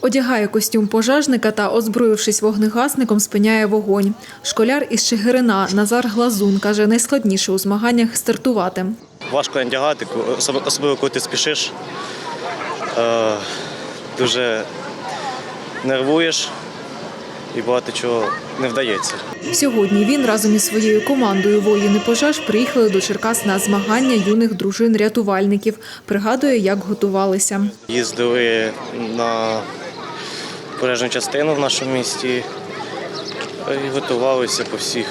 Одягає костюм пожежника та, озброївшись вогнегасником, спиняє вогонь. Школяр із Чигирина Назар Глазун каже, найскладніше у змаганнях стартувати. Важко надягати, особливо коли ти спішиш. Е, дуже нервуєш і багато чого не вдається. Сьогодні він разом із своєю командою воїни пожеж приїхали до Черкас на змагання юних дружин рятувальників. Пригадує, як готувалися. Їздили на пожежну частину в нашому місті і готувалися по всіх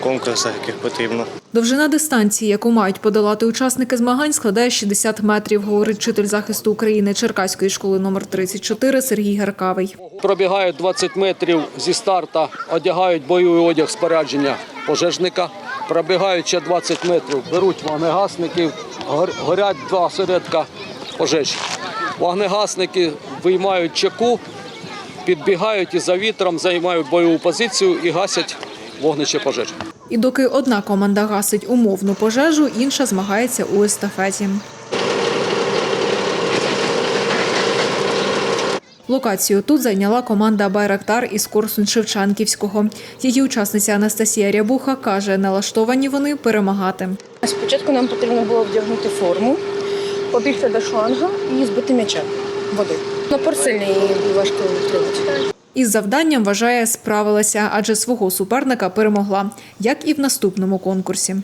конкурсах, яких потрібно. Довжина дистанції, яку мають подолати учасники змагань, складає 60 метрів, говорить вчитель захисту України Черкаської школи номер 34 Сергій Гаркавий. Пробігають 20 метрів зі старта, одягають бойовий одяг спорядження пожежника. Пробігають ще 20 метрів, беруть вогнегасників, гор- горять два осередка пожежі. Вогнегасники виймають чеку, підбігають і за вітром займають бойову позицію і гасять вогнище пожежі. І доки одна команда гасить умовну пожежу, інша змагається у естафеті. Локацію тут зайняла команда Байрактар із Корсунь Шевченківського. Її учасниця Анастасія Рябуха каже, налаштовані вони перемагати. Спочатку нам потрібно було вдягнути форму, побігти до шланга і збити м'яча води. Напор і важко витримати. Із завданням вважає, справилася, адже свого суперника перемогла, як і в наступному конкурсі.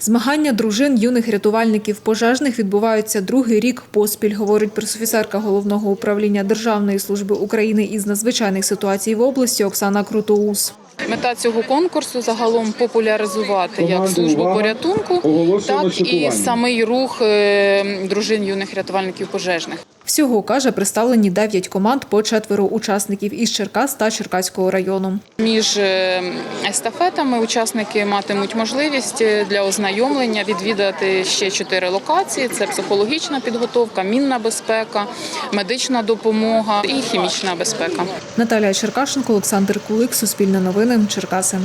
Змагання дружин юних рятувальників пожежних відбуваються другий рік поспіль, говорить пресофіцерка головного управління Державної служби України із надзвичайних ситуацій в області Оксана Крутоус. Мета цього конкурсу загалом популяризувати як службу порятунку, так і самий рух е, дружин юних рятувальників пожежних. Всього каже, представлені 9 команд по четверо учасників із Черкас та Черкаського району. Між е, естафетами учасники матимуть можливість е, для ознайомлення відвідати ще чотири локації: це психологічна підготовка, мінна безпека, медична допомога і хімічна безпека. Наталія Черкашенко, Олександр Кулик, Суспільне новини, Черкаси.